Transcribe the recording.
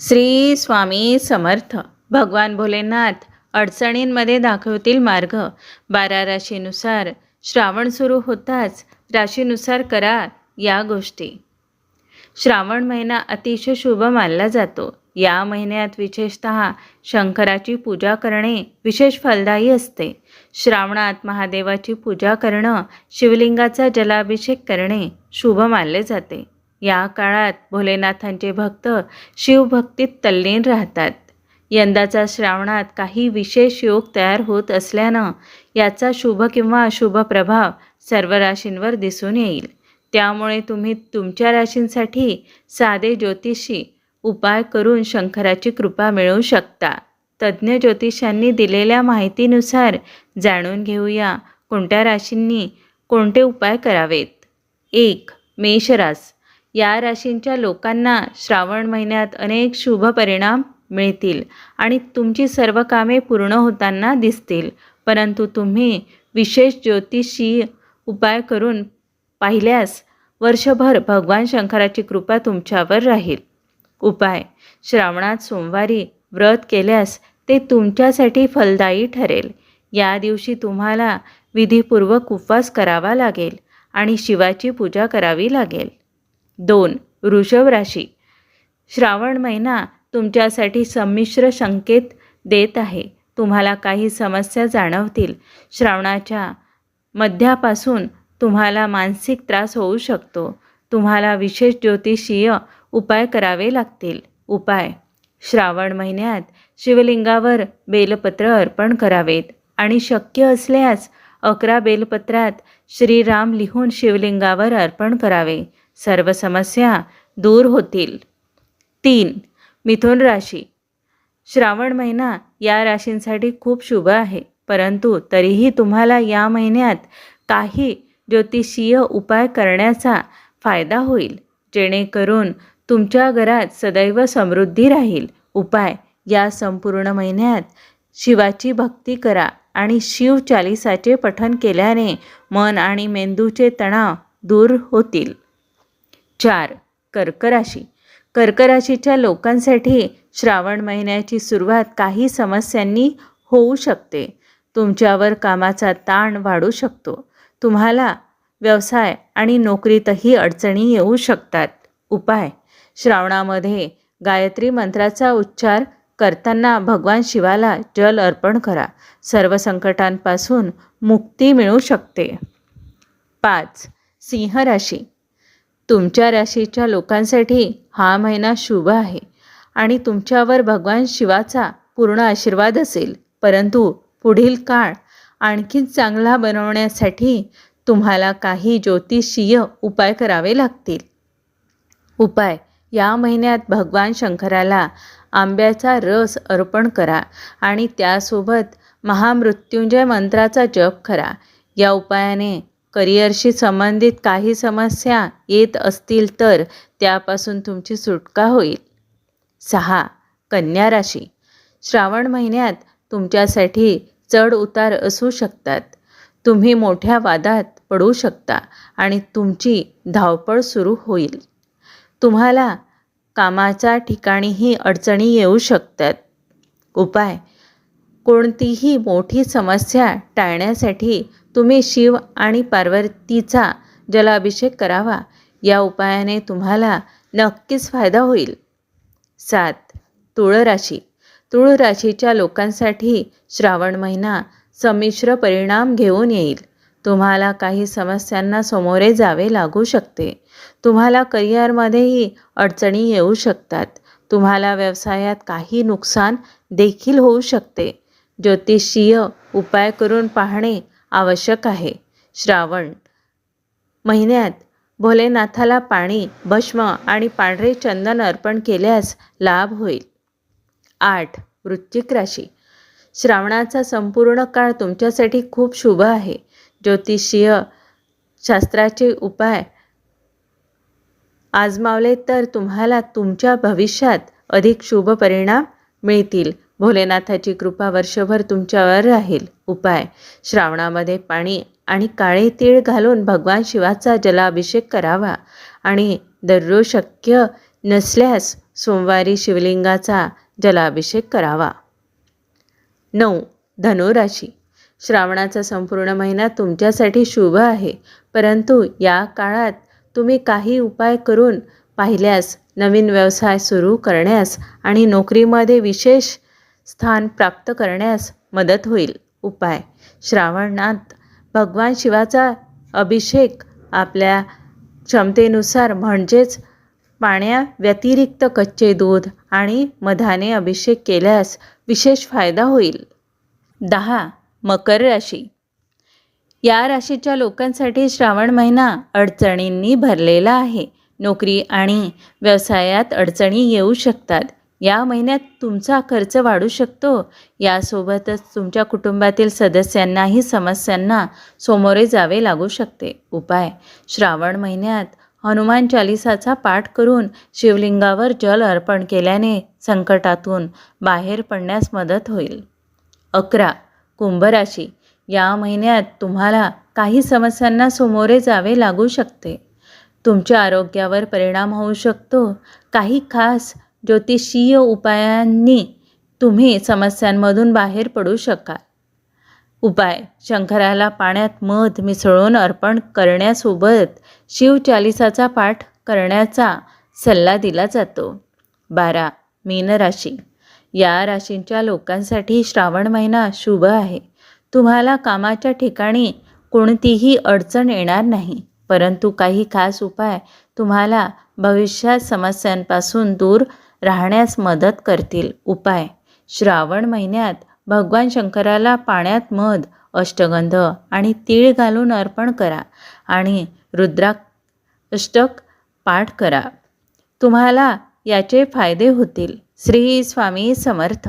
श्री स्वामी समर्थ. भगवान भोलेनाथ अडचणींमध्ये दाखवतील मार्ग. बारा राशीनुसार श्रावण सुरू होताच राशीनुसार करा या गोष्टी. श्रावण महिना अतिशय शुभ मानला जातो. या महिन्यात विशेषत शंकराची पूजा करणे विशेष फलदायी असते. श्रावणात महादेवाची पूजा करणं शिवलिंगाचा जलाभिषेक करणे शुभ मानले जाते. या काळात भोलेनाथांचे भक्त शिवभक्तीत तल्लीन राहतात. यंदाचा श्रावणात काही विशेष योग तयार होत असल्यानं याचा शुभ किंवा अशुभ प्रभाव सर्व राशींवर दिसून येईल. त्यामुळे तुम्ही तुमच्या राशींसाठी साधे ज्योतिषी उपाय करून शंकराची कृपा मिळवू शकता. तज्ज्ञ ज्योतिषांनी दिलेल्या माहितीनुसार जाणून घेऊया कोणत्या राशींनी कोणते उपाय करावेत. एक मेषरास. या राशींच्या लोकांना श्रावण महिन्यात अनेक शुभ परिणाम मिळतील आणि तुमची सर्व कामे पूर्ण होताना दिसतील. परंतु तुम्ही विशेष ज्योतिषी उपाय करून पाहिल्यास वर्षभर भगवान शंकराची कृपा तुमच्यावर राहील. उपाय. श्रावणात सोमवारी व्रत केल्यास ते तुमच्यासाठी फलदायी ठरेल. या दिवशी तुम्हाला विधीपूर्वक उपवास करावा लागेल आणि शिवाची पूजा करावी लागेल. दोन वृषभ राशी. श्रावण महिना तुमच्यासाठी संमिश्र संकेत देत आहे. तुम्हाला काही समस्या जाणवतील. श्रावणाच्या मध्यापासून तुम्हाला मानसिक त्रास होऊ शकतो. तुम्हाला विशेष ज्योतिषीय उपाय करावे लागतील. उपाय श्रावण महिन्यात शिवलिंगावर बेलपत्र अर्पण करावेत आणि शक्य असल्यास अकरा बेलपत्रात श्रीराम लिहून शिवलिंगावर अर्पण करावे. सर्व समस्या दूर होतील. तीन मिथुन राशी. श्रावण महिना या राशींसाठी खूप शुभ आहे परंतु तरीही तुम्हाला या महिन्यात काही ज्योतिषीय उपाय करण्याचा फायदा होईल जेणेकरून तुमच्या घरात सदैव समृद्धी राहील. उपाय या संपूर्ण महिन्यात शिवाची भक्ती करा आणि शिव चालिसाचे पठन केल्याने मन आणि मेंदूचे तणाव दूर होतील. चार कर्कराशी. कर्कराशीच्या लोकांसाठी श्रावण महिन्याची सुरुवात काही समस्यांनी होऊ शकते. तुमच्यावर कामाचा ताण वाढू शकतो. तुम्हाला व्यवसाय आणि नोकरीतही अडचणी येऊ शकतात. उपाय. श्रावणामध्ये गायत्री मंत्राचा उच्चार करताना भगवान शिवाला जल अर्पण करा. सर्व संकटांपासून मुक्ती मिळू शकते. पाच. सिंह राशी तुमच्या राशीच्या लोकांसाठी हा महिना शुभ आहे आणि तुमच्यावर भगवान शिवाचा पूर्ण आशीर्वाद असेल. परंतु पुढील काळ आणखीन चांगला बनवण्यासाठी तुम्हाला काही ज्योतिषीय उपाय करावे लागतील. उपाय. या महिन्यात भगवान शंकराला आंब्याचा रस अर्पण करा आणि त्यासोबत महामृत्युंजय मंत्राचा जप करा. या उपायाने करिअरशी संबंधित काही समस्या येत असतील तर त्यापासून तुमची सुटका होईल. सहा. कन्या राशी. श्रावण महिन्यात तुमच्यासाठी चढ उतार असू शकतात. तुम्ही मोठ्या वादात पडू शकता आणि तुमची धावपळ सुरू होईल. तुम्हाला कामाच्या ठिकाणीही अडचणी येऊ शकतात. उपाय. कोणतीही मोठी समस्या टाळण्यासाठी तुम्ही शिव आणि पार्वतीचा जलाभिषेक करावा. या उपायाने तुम्हाला नक्कीच फायदा होईल. सात. तुळ राशी तुळ राशीच्या लोकांसाठी श्रावण महिना संमिश्र परिणाम घेऊन येईल. तुम्हाला काही समस्यांना सामोरे जावे लागू शकते. तुम्हाला करिअरमध्येही अडचणी येऊ शकतात. तुम्हाला व्यवसायात काही नुकसान देखील होऊ शकते. ज्योतिषीय उपाय करून पाहणे आवश्यक आहे. श्रावण महिन्यात भोलेनाथाला पाणी भस्म आणि पांढरे चंदन अर्पण केल्यास लाभ होईल. आठ. वृश्चिक राशी. श्रावणाचा संपूर्ण काळ तुमच्यासाठी खूप शुभ आहे. ज्योतिषीय शास्त्राचे उपाय आजमावले तर तुम्हाला तुमच्या भविष्यात अधिक शुभ परिणाम मिळतील. भोलेनाथाची कृपा वर्षभर तुमच्यावर राहील. उपाय. श्रावणामध्ये पाणी आणि काळे तीळ घालून भगवान शिवाचा जलाभिषेक करावा. आणि दररोज शक्य नसल्यास सोमवारी शिवलिंगाचा जलाभिषेक करावा. नऊ. धनुराशी. श्रावणाचा संपूर्ण महिना तुमच्यासाठी शुभ आहे. परंतु या काळात तुम्ही काही उपाय करून पाहिल्यास नवीन व्यवसाय सुरू करण्यास आणि नोकरीमध्ये विशेष स्थान प्राप्त करण्यास मदत होईल. उपाय. श्रावणात भगवान शिवाचा अभिषेक आपल्या क्षमतेनुसार म्हणजेच पाण्याव्यतिरिक्त कच्चे दूध आणि मधाने अभिषेक केल्यास विशेष फायदा होईल. दहा. मकर राशी. या राशीच्या लोकांसाठी श्रावण महिना अडचणींनी भरलेला आहे. नोकरी आणि व्यवसायात अडचणी येऊ शकतात. या महिन्यात तुमचा खर्च वाढू शकतो. यासोबतच तुमच्या कुटुंबातील सदस्यांनाही समस्यांना सामोरे जावे लागू शकते. उपाय. श्रावण महिन्यात हनुमान चालिसाचा पाठ करून शिवलिंगावर जल अर्पण केल्याने संकटातून बाहेर पडण्यास मदत होईल. अकरा. कुंभराशी. या महिन्यात तुम्हाला काही समस्यांना सामोरे जावे लागू शकते. तुमच्या आरोग्यावर परिणाम होऊ शकतो. काही खास ज्योतिषीय उपायांनी तुम्ही समस्यांमधून बाहेर पडू शकाल. उपाय शंकराला पाण्यात मध मिसळून अर्पण करण्यासोबत शिवचालिसाचा पाठ करण्याचा सल्ला दिला जातो. बारा मीन राशी. या राशींच्या लोकांसाठी श्रावण महिना शुभ आहे. तुम्हाला कामाच्या ठिकाणी कोणतीही अडचण येणार नाही परंतु काही खास उपाय तुम्हाला भविष्यात समस्यांपासून दूर राहण्यास मदत करतील. उपाय. श्रावण महिन्यात भगवान शंकराला पाण्यात मध अष्टगंध आणि तीळ घालून अर्पण करा आणि रुद्राष्टक पाठ करा. तुम्हाला याचे फायदे होतील. श्री स्वामी समर्थ.